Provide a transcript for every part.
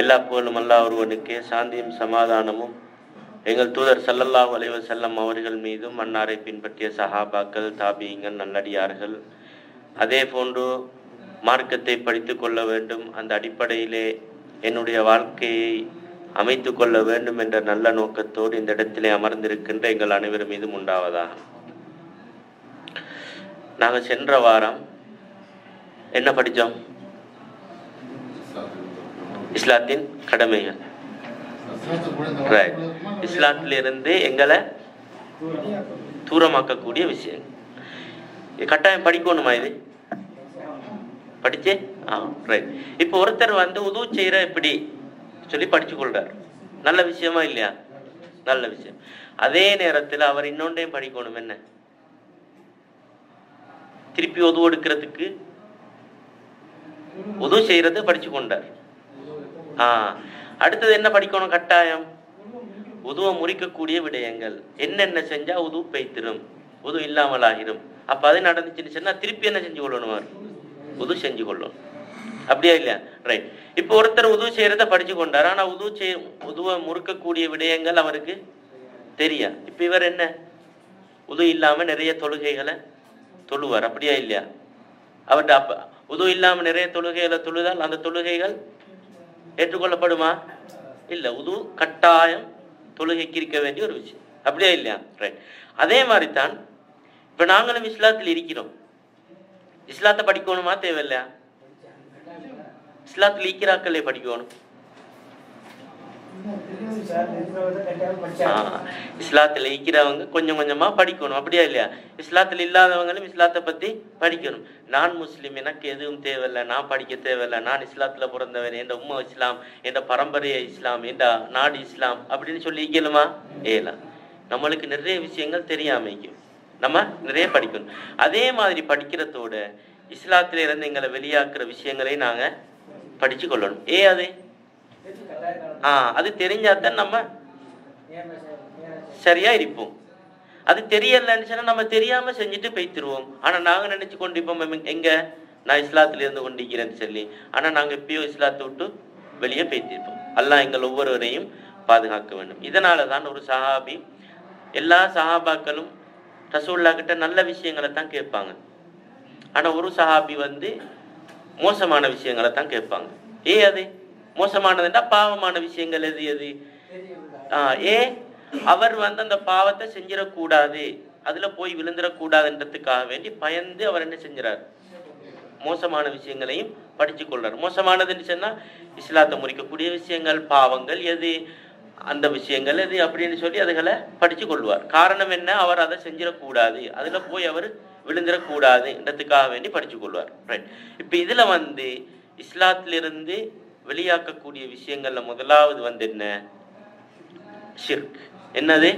எல்லா புகழும் அல்லா ஒருவனுக்கே சாந்தியும் சமாதானமும். எங்கள் தூதர் ஸல்லல்லாஹு அலைஹி வஸல்லம் அவர்கள் மீதும் அன்னாரை பின்பற்றிய சஹாபாக்கள் தாபியங்கள் நல்லடியார்கள் அதே போன்று மார்க்கத்தை படித்து கொள்ள வேண்டும். அந்த அடிப்படையிலே என்னுடைய வாழ்க்கையை அமைத்து கொள்ள வேண்டும் என்ற நல்ல நோக்கத்தோடு இந்த இடத்திலே அமர்ந்திருக்கின்ற எங்கள் அனைவர் மீதும் உண்டாவதாக. நாங்கள் சென்ற வாரம் என்ன படித்தோம் இஸ்லாத்தின் கடமைகள். ரைட் இஸ்லாத்திலிருந்து எங்களை தூரமாக்கக்கூடிய விஷயம். இது கட்டாயம் படிக்கணுமா இது? படிச்சு? ஆ ரைட் இப்போ ஒருத்தர் வந்து உதவு செய்கிற இப்படி சொல்லி படிச்சு கொள்றார். நல்ல விஷயமா இல்லையா? நல்ல விஷயம். அதே நேரத்தில் அவர் இன்னொன்றையும் படிக்கணும் என்ன? திருப்பி உதவு எடுக்கிறதுக்கு உதவு செய்யறது படிச்சு கொண்டார். ஆ அடுத்தது என்ன படிக்கணும் கட்டாயம்? உதுவை முறிக்கக்கூடிய விடயங்கள். என்னென்ன செஞ்சா உதவு பெய்த்திரும்? உது இல்லாமல் ஆகிரும் அப்ப அது நடந்துச்சுன்னு சொன்னா திருப்பி என்ன செஞ்சு கொள்ளணும் உது செஞ்சு கொள்ளணும். அப்படியா இல்லையா? ரைட் இப்போ ஒருத்தர் உதவு செய்யறத படிச்சு கொண்டார். ஆனா உதவு செய் உதுவை முறுக்கக்கூடிய விடயங்கள் அவருக்கு தெரியா இப்ப இவர் என்ன? உது இல்லாம நிறைய தொழுகைகளை தொழுவார் அப்படியா இல்லையா? அவர்கிட்ட அப்ப உது இல்லாம நிறைய தொழுகைகளை தொழுதால் அந்த தொழுகைகள் ஏற்றுக்கொள்ளப்படுமா? இல்ல உது கட்டாயம் தொழுகைக்கு இருக்க வேண்டிய ஒரு விஷயம். அப்படியா இல்லையா? ரைட் அதே மாதிரி தான் இப்ப நாங்களும் இஸ்லாத்தில் இருக்கிறோம். இஸ்லாத்தை படிக்கணுமா தேவையில்லையா? இஸ்லாத்தில் ஈக்கிறாக்களே படிக்கணும். இஸ்லாத்துல இருக்கிறவங்க கொஞ்சம் கொஞ்சமா படிக்கணும் அப்படியா இல்லையா? இஸ்லாத்தில் இல்லாதவங்களும் இஸ்லாத்தை பத்தி படிக்கணும். நான் முஸ்லீம் எனக்கு எதுவும் தேவையில்லை நான் படிக்க தேவையில்லை நான் இஸ்லாத்துல பிறந்தவன் எந்த உம்மா இஸ்லாம் எந்த பரம்பரைய இஸ்லாம் எந்த நாடு இஸ்லாம் அப்படின்னு சொல்லி ஈக்கலுமா ஏலாம் நம்மளுக்கு நிறைய விஷயங்கள் தெரியாமைக்கும் நம்ம நிறைய படிக்கணும். அதே மாதிரி படிக்கிறதோட இஸ்லாத்துல இருந்து எங்களை வெளியாக்குற விஷயங்களையும் நாங்க படிச்சு கொள்ளணும் ஏ அது? ஆ அது தெரிஞ்சாதான் நம்ம சரியா இருப்போம் அது தெரியலன்னு சொன்னா நம்ம தெரியாம செஞ்சுட்டு போய்த்திருவோம். ஆனா நாங்க நினைச்சு கொண்டு இப்போ எங்க? நான் இஸ்லாத்துல இருந்து கொண்டிருக்கிறேன்னு சொல்லி. ஆனா நாங்க எப்பயோ இஸ்லாத்தை விட்டு வெளியே போய்த்திருப்போம். அல்லாஹ் எங்கள் ஒவ்வொருவரையும் பாதுகாக்க வேண்டும். இதனால தான் ஒரு சஹாபி எல்லா சஹாபாக்களும் ரசூல்லா கிட்ட நல்ல விஷயங்களை தான் கேட்பாங்க. ஆனா ஒரு சஹாபி வந்து மோசமான விஷயங்களை தான் கேட்பாங்க. ஏ அது? மோசமானதுன்னா பாவமான விஷயங்கள் எது எது? ஏ அவர் வந்து அந்த பாவத்தை செஞ்சிடக்கூடாது. அதுல போய் விழுந்துடக்கூடாதுன்றதுக்காக வேண்டி பயந்து அவர் என்ன செஞ்சார் மோசமான விஷயங்களையும் படிச்சு கொள்றார். மோசமானதுன்னு சொன்னா இஸ்லாத்தை முறிக்கக்கூடிய விஷயங்கள் பாவங்கள் எது அந்த விஷயங்கள் எது அப்படின்னு சொல்லி அதுகளை படிச்சு கொள்வார். காரணம் என்ன? அவர் அதை செஞ்சிடக்கூடாது. அதுல போய் அவர் விழுந்துடக்கூடாதுன்றதுக்காக வேண்டி படிச்சு கொள்வார். ரைட் இப்ப இதுல வந்து இஸ்லாத்திலிருந்து வெளியாக்கக்கூடிய விஷயங்கள்ல முதலாவது வந்து என்ன? ஷிர்க் என்னது?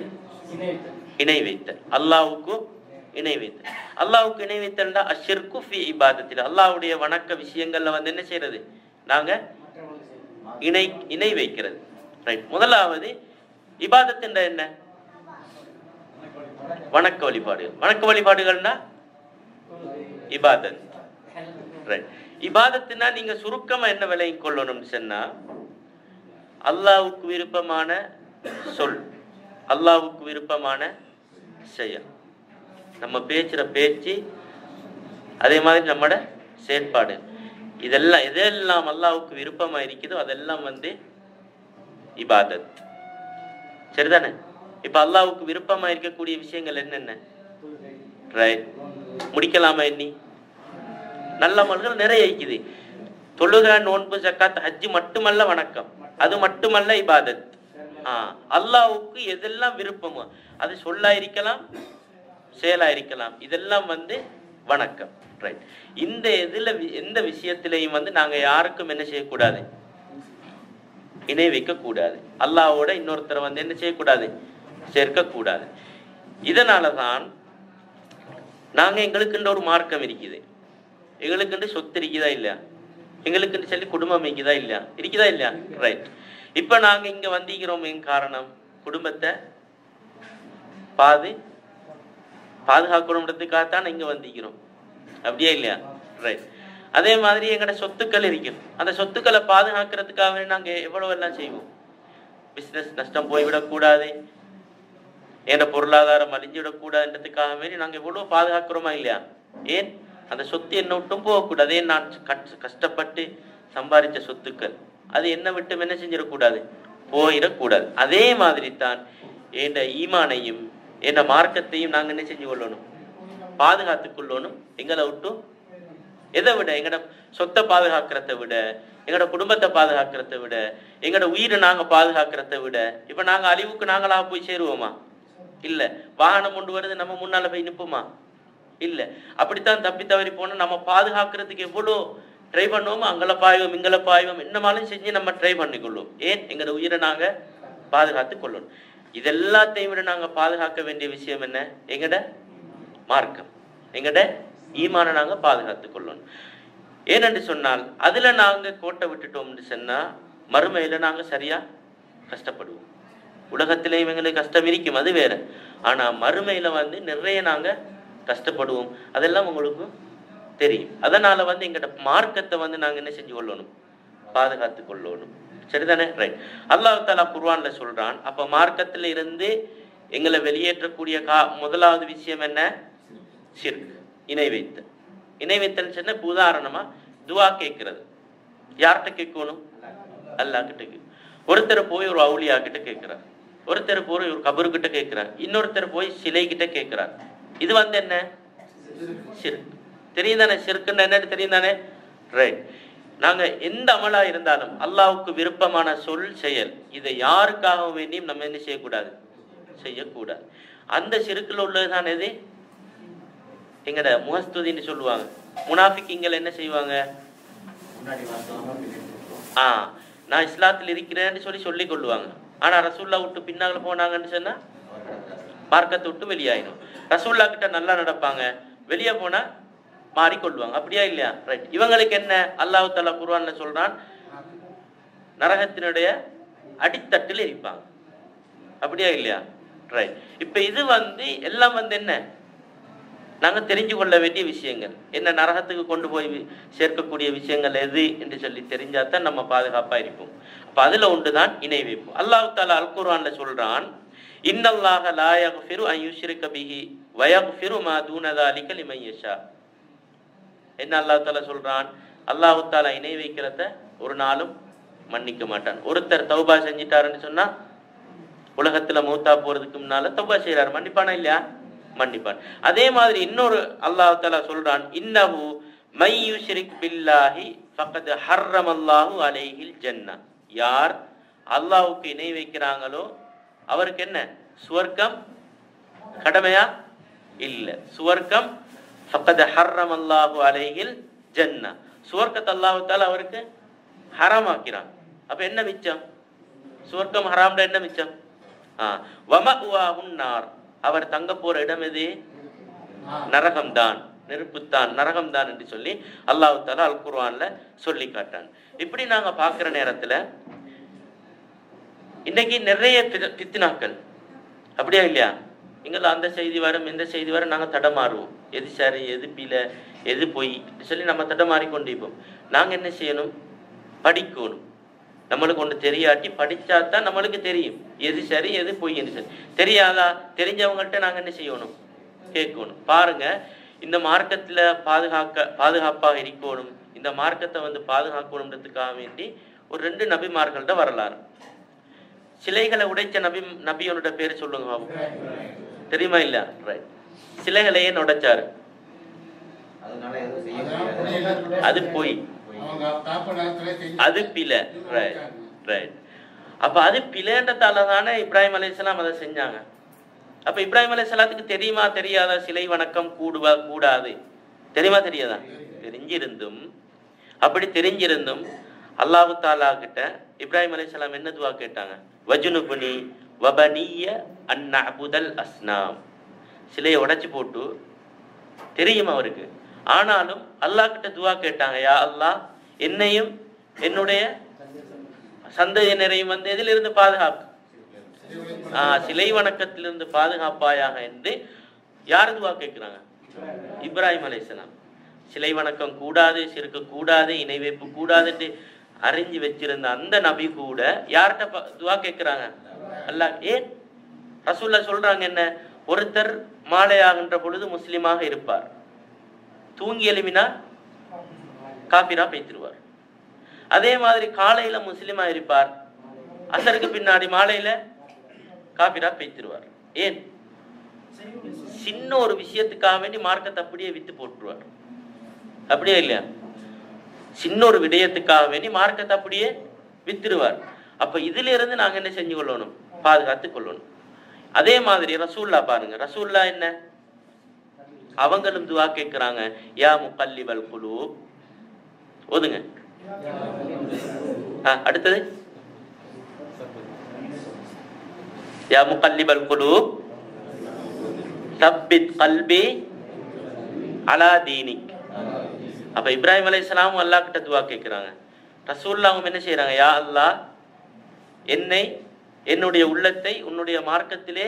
இணை வைத்தல் அல்லாவுக்கும் இணை வைத்தல் அல்லாவுக்கு இணை வைத்தல்டா அஷிர்கு ஃபி இபாதத்தில். அல்லாவுடைய வணக்க விஷயங்கள்ல வந்து என்ன செய்யறது? நாங்க இணை இணை வைக்கிறது. ரைட் முதலாவது இபாதத்துண்டா என்ன? வணக்க வழிபாடுகள். வணக்க வழிபாடுகள்னா? இபாதத். ரைட் இபாதத்துனா நீங்க சுருக்கமா என்ன விலையும் கொள்ளணும்னு சொன்னா அல்லாவுக்கு விருப்பமான சொல் அல்லாவுக்கு விருப்பமான செயல். நம்ம பேச்சுற பேச்சு அதே மாதிரி நம்மட செயற்பாடு. இதெல்லாம் எதெல்லாம் அல்லாவுக்கு விருப்பமா இருக்குதோ அதெல்லாம் வந்து இபாதத். சரிதானே? இப்ப அல்லாவுக்கு விருப்பமா இருக்கக்கூடிய விஷயங்கள் என்னென்ன? ரைட் முடிக்கலாமா எண்ணி நல்ல அமல்கள் நிறைய இருக்குது. தொழுக நோன்பு ஜக்காத் ஹஜ்ஜு மட்டுமல்ல வணக்கம். அது மட்டுமல்ல இபாதத். ஆஹ் அல்லாவுக்கு எதெல்லாம் விருப்பமோ அது சொல்லா இருக்கலாம் செயலா இருக்கலாம். இதெல்லாம் வந்து வணக்கம். ரைட் இந்த இதுல வி- எந்த விஷயத்திலையும் வந்து நாங்க யாருக்கும் என்ன செய்யக்கூடாது? இணை வைக்க கூடாது அல்லாவோட இன்னொருத்தரை வந்து என்ன செய்யக்கூடாது? சேர்க்க கூடாது இதனாலதான் நாங்க எங்களுக்குன்ற ஒரு மார்க்கம் இருக்குது. எங்களுக்குண்டு சொத்து இருக்குதா இல்லையா? எங்களுக்குன்னு சொல்லி குடும்பம் இருக்குதா இல்லையா? இருக்குதா இல்லையா? ரைட் இப்ப நாங்க இங்க வந்திக்கிறோம் என் காரணம் குடும்பத்தை பாது பாதுகாக்கணுன்றதுக்காகத்தான் இங்க வந்திக்கிறோம் அப்படியா இல்லையா? ரைட் அதே மாதிரி எங்கட சொத்துக்கள் இருக்கும் அந்த சொத்துக்களை பாதுகாக்கிறதுக்காக நாங்க எவ்வளவு எல்லாம் செய்வோம்? பிசினஸ் நஷ்டம் போய்விடக்கூடாது என்ற பொருளாதாரம் அழிஞ்சிடக்கூடாதுன்றதுக்காக வேண்டி நாங்க எவ்வளவு பாதுகாக்கிறோமா இல்லையா? ஏன்? அந்த சொத்து என்ன விட்டும் போகக்கூடாது. நான் கட்- கஷ்டப்பட்டு சம்பாதிச்ச சொத்துக்கள். அது என்ன விட்டு என்ன செஞ்சிடக்கூடாது? போயிடக்கூடாது. அதே மாதிரி தான் என்ற ஈமானையும் என்ற மார்க்கத்தையும் நாங்க என்ன செஞ்சு கொள்ளணும்? பாதுகாத்துக் கொள்ளணும் எங்களை விட்டும் எதை விட? எங்கட சொத்தை பாதுகாக்கிறத விட எங்கட குடும்பத்தை பாதுகாக்கிறத விட எங்கட உயிரை நாங்க பாதுகாக்கிறத விட இப்ப நாங்க அழிவுக்கு நாங்களா போய் சேருவோமா? இல்ல. வாகனம் கொண்டு வருது நம்ம முன்னால போய் நிப்போமா? இல்லை. அப்படித்தான் தப்பி தவறி போனால் நம்ம பாதுகாக்கிறதுக்கு எவ்வளோ ட்ரை பண்ணுவோமோ அங்கே பாய்வோம் இங்கே பாய்வோம் என்னமாலும் செஞ்சு நம்ம ட்ரை பண்ணிக்கொள்வோம் ஏன்? எங்களோட உயிரை நாங்கள் பாதுகாத்து கொள்ளணும். இதெல்லாத்தையும் விட நாங்கள் பாதுகாக்க வேண்டிய விஷயம் என்ன? எங்கட மார்க்கம். எங்கட ஈமான நாங்கள் பாதுகாத்து கொள்ளணும். ஏனென்று சொன்னால் அதில் நாங்கள் கோட்டை விட்டுட்டோம்னு சொன்னால் மறுமையில் நாங்கள் சரியாக கஷ்டப்படுவோம். உலகத்திலே இவங்களுக்கு கஷ்டம் இருக்கும் அது வேற. ஆனால் மறுமையில் வந்து நிறைய நாங்கள் கஷ்டப்படுவோம். அதெல்லாம் உங்களுக்கு தெரியும். அதனால வந்து எங்கிட்ட மார்க்கத்தை வந்து நாங்க என்ன செஞ்சு கொள்ளணும்? பாதுகாத்து கொள்ளணும். சரிதானே? ரைட் அல்லாஹ் தாலா குர்ஆன்ல சொல்றான் அப்ப மார்க்கத்துல இருந்து எங்களை வெளியேற்றக்கூடிய கா முதலாவது விஷயம் என்ன? ஷிர்க் இணை வைத்தல். இணை வைத்தல் சொன்ன உதாரணமா துவா கேட்கிறது. யார்கிட்ட கேட்கணும்? அல்லாஹ் கிட்ட ஒருத்தர் போய் ஒரு அவுளியா கிட்ட கேட்கிறார். ஒருத்தர் போய் ஒரு கபரு கிட்ட கேட்கிறார். இன்னொருத்தர் போய் சிலை கிட்ட கேட்கிறார். இது வந்து என்ன? ஷிர்க். தெரியும் தானே ஷிர்க்குன்னு என்னன்னு தெரியும் தானே ரைட் நாங்க எந்த அமலா இருந்தாலும் அல்லாவுக்கு விருப்பமான சொல் செயல் இதை யாருக்காக வேண்டியும் நம்ம என்ன செய்யக்கூடாது? செய்யக்கூடாது. அந்த சிறுக்குல உள்ளதுதான் எது? எங்கட? முகஸ்துதின்னு சொல்லுவாங்க. முனாஃபிக்கிங்கள் என்ன செய்வாங்க? ஆ நான் இஸ்லாத்தில் இருக்கிறேன்னு சொல்லி சொல்லிக் கொள்ளுவாங்க. ஆனா ரசூல்லா விட்டு பின்னால போனாங்கன்னு சொன்னா மார்க்கத்தை விட்டு வெளியாயிடும். ரசூல்லா கிட்ட நல்லா நடப்பாங்க. வெளியே போனா மாறிக்கொள்வாங்க. அப்படியா இல்லையா? ரைட் இவங்களுக்கு என்ன? அல்லாஹு தாலா குர்ஆன்ல சொல்றான் நரகத்தினுடைய அடித்தட்டில் இருப்பாங்க. அப்படியா இல்லையா? ரைட் இப்ப இது வந்து எல்லாம் வந்து என்ன? நாங்க தெரிஞ்சு கொள்ள வேண்டிய விஷயங்கள். என்ன நரகத்துக்கு கொண்டு போய் சேர்க்கக்கூடிய விஷயங்கள் எது என்று சொல்லி தெரிஞ்சாதான் நம்ம பாதுகாப்பா இருப்போம். அப்ப அதுல ஒன்றுதான் இணை வைப்போம். அல்லாஹு தாலா அல் சொல்கிறான் இன்னல்லாக லாயக் ஃபிரு ஐயுஷிரு கபிஹி வயக் ஃபிரு மா அலிகலி மையஷா என்ன அல்லாஹ் தாலா சொல்றான்? அல்லாஹு தாலா இணை வைக்கிறத ஒரு நாளும் மன்னிக்க மாட்டான். ஒருத்தர் தௌபா செஞ்சிட்டாருன்னு சொன்னா உலகத்துல மூத்தா போறதுக்கு முன்னால தௌபா செய்யறாரு மன்னிப்பானா இல்லையா? மன்னிப்பான். அதே மாதிரி இன்னொரு அல்லாஹு தாலா சொல்றான் இன்னஹு மையுஷ்ரிக் பில்லாஹி ஃபக்கத் ஹர்ரம் அல்லாஹு அலைஹில் ஜன்னா. யார் அல்லாஹுக்கு இணை வைக்கிறாங்களோ அவருக்கு என்ன? சுவர்க்கம் கடமையா? இல்ல. சுவர்க்கம் ஹர்ரம் அல்லாஹு அலைஹில் ஜன்னா. சுவர்க்கத்தை அல்லாஹ் அவருக்கு ஹராமாக்கிறான். அப்ப என்ன மிச்சம்? சுவர்க்கம் ஹராம்ல என்ன மிச்சம்? ஆ. வமஅவாஹுன் அவர் தங்க போற இடம் எது? நரகம்தான். நெருப்புத்தான். நரகம்தான் என்று சொல்லி அல்லாஹு தாலா அல் குர்வான்ல சொல்லி காட்டான். இப்படி நாங்க பார்க்குற நேரத்துல இன்னைக்கு நிறைய பித்தினாக்கள் அப்படியா இல்லையா? எங்களை அந்த செய்தி வரும் இந்த செய்தி வரும் நாங்கள் தடமாறுவோம். எது சரி எது பிழை எது பொய் சொல்லி நம்ம தடமாறி கொண்டிருப்போம் நாங்கள் என்ன செய்யணும்? படிக்கணும். நம்மளுக்கு ஒன்று தெரியாட்டி படிச்சாதான் நம்மளுக்கு தெரியும். எது சரி எது பொய்ன்னு சரி தெரியாதா? தெரிஞ்சவங்கள்ட்ட நாங்கள் என்ன செய்யணும்? கேட்கணும். பாருங்க இந்த மார்க்கத்தில் பாதுகாக்க பாதுகாப்பாக இருக்கணும். இந்த மார்க்கத்தை வந்து பாதுகாக்கணுன்றதுக்காக வேண்டி ஒரு ரெண்டு நபிமார்கள்ட்ட வரலாறு. சிலைகளை உடைச்ச நபி நபியோட பேர் சொல்லுங்க பாப்போம். தெரியுமா இல்ல? ரைட் சிலைகளை ஏன் உடைச்சாரு? அது பொய். அது பிழை. ரைட் ரைட் அப்ப அது பிழைன்றதால தானே இப்ராஹிம் அலைஹிஸ்ஸலாம் அதை செஞ்சாங்க. அப்ப இப்ராஹிம் அலைஹிஸ்ஸலாத்துக்கு தெரியுமா தெரியாதா சிலை வணக்கம் கூடுவா கூடாது? தெரியுமா தெரியாதா? தெரிஞ்சிருந்தும். அப்படி தெரிஞ்சிருந்தும் அல்லாஹு தாலா கிட்ட இப்ராஹிம் அலைஹிஸ்ஸலாம் என்ன துவா கேட்டாங்க? வஜுனுபுனி வபனிய அபுதல் அஸ்னாம். சிலையை உடைச்சு போட்டு தெரியும் அவருக்கு. ஆனாலும் அல்லாஹ் கிட்ட துவா கேட்டாங்க யா அல்லாஹ் என்னையும் என்னுடைய சந்ததியினரையும் வந்து எதிலிருந்து பாதுகாப்பு? ஆஹ் சிலை வணக்கத்திலிருந்து பாதுகாப்பாயாக என்று யார் துவா கேட்கிறாங்க? இப்ராஹிம் அலைஹிஸ்ஸலாம் சிலை வணக்கம் கூடாது சிறுக்க கூடாது இணை வைப்பு கூடாதுன்னு அறிஞ்சு வச்சிருந்த அந்த நபி கூட யார்கிட்ட ப- துவா கேட்கிறாங்க? அல்லா ஏன்? ரசூல்லா சொல்றாங்க என்ன? ஒருத்தர் மாலையாகின்ற பொழுது முஸ்லீமாக இருப்பார். தூங்கி எழுமினார் காபிரா பேத்திருவார் அதே மாதிரி காலையில முஸ்லீமா இருப்பார். அசருக்கு பின்னாடி மாலையில காபிரா பேத்திருவார் ஏன்? சின்ன ஒரு விஷயத்துக்காக வேண்டி மார்க்கத்தை அப்படியே வித்து போட்டுருவார். அப்படியே இல்லையா? சின்ன ஒரு விடயத்துக்காக வேண்டி மார்க்கத்தை அப்படியே வித்துருவார் அப்ப இதுல இருந்து நாங்க என்ன செஞ்சு கொள்ளணும் பாதுகாத்து கொள்ளணும். அதே மாதிரி ரசூல்லா பாருங்க. ரசூல்லா என்ன? அவங்களும் துவா கேட்கிறாங்க யா முகல்லிபல் குழு ஓதுங்க ஆ, அடுத்தது. யா முகல்லிபல் குழு தப்பித் கல்பி அலா தீனிக். அப்ப இப்ராஹிம் அலைஹிஸ்ஸலாமும் அல்லாஹ் கிட்ட துவா கேட்கிறாங்க ரசூல்லாவும் என்ன செய்யறாங்க யா அல்லாஹ் என்னை என்னுடைய உள்ளத்தை உன்னுடைய மார்க்கத்திலே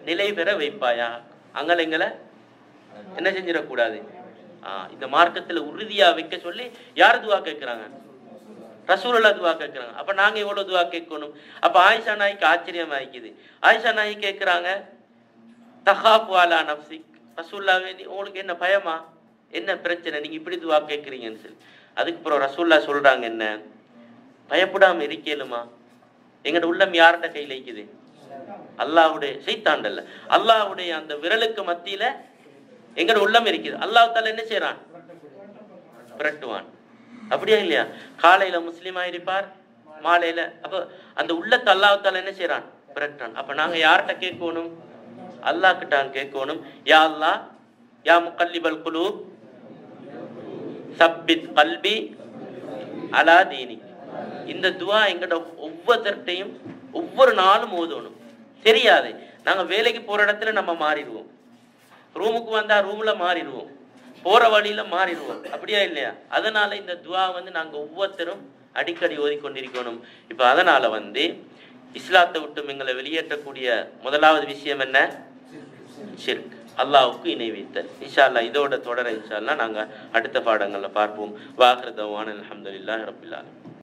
நிலை பெற வைப்பாயா? அங்கலைங்களை என்ன செஞ்சிடக்கூடாது? ஆ, இந்த மார்க்கத்துல உறுதியா வைக்க சொல்லி யார் துவா கேட்கிறாங்க ரசூலுல்லா துவா கேட்கிறாங்க அப்ப நாங்க எவ்வளவு துவா கேட்கணும்? அப்ப ஆயிஷா நாய்க்கு ஆச்சரியம் ஆயிக்குது. ஆயிஷா நாய் கேட்கிறாங்க தஹாப் வாலா நப்சிக் ரசூல்லாவே உங்களுக்கு என்ன பயமா? என்ன பிரச்சனை? நீங்க இப்படி துவா கேட்குறீங்கன்னு சொல்லி. அதுக்கு அப்புறம் ரசூல்லா சொல்றாங்க என்ன? பயப்படாம இருக்கலுமா? எங்களோட உள்ளம் யார்கிட்ட கையில இருக்குது அல்லாவுடைய செய்தாண்டல்ல அல்லாவுடைய அந்த விரலுக்கு மத்தியில எங்களோட உள்ளம் இருக்குது. அல்லாஹ் என்ன செய்றான்? புரட்டுவான். அப்படியா இல்லையா? காலையில முஸ்லீமா இருப்பார் மாலையில. அப்ப அந்த உள்ளத்தை அல்லாஹ் என்ன செய்றான்? விரட்டுறான் அப்ப நாங்க யார்கிட்ட கேட்கணும்? அல்லாஹ் கிட்ட கேட்கணும். யா அல்லாஹ் யா முக்கல்லிபல் குலூப் சப்பித் கல்பி அலா தீனி. இந்த துவா எங்கட ஒவ்வொருத்தர்ட்டையும் ஒவ்வொரு நாளும் ஓதணும். தெரியாது. நாங்க வேலைக்கு போற இடத்துல நம்ம மாறிடுவோம். ரூமுக்கு வந்தா ரூம்ல மாறிடுவோம். போற வழியில மாறிடுவோம். அப்படியா இல்லையா? அதனால இந்த துவா வந்து நாங்க ஒவ்வொருத்தரும் அடிக்கடி ஓதிக்கொண்டிருக்கணும். இப்ப அதனால வந்து இஸ்லாத்தை விட்டு எங்களை வெளியேற்றக்கூடிய முதலாவது விஷயம் என்ன? ஷிர்க் அல்லாவுக்கு இணை வைத்தல் இன்ஷா இதோட தொடர இன்ஷா நாங்கள் அடுத்த பாடங்களில் பார்ப்போம். வாகிருதவான் அலமதுல்லா ரப்பில்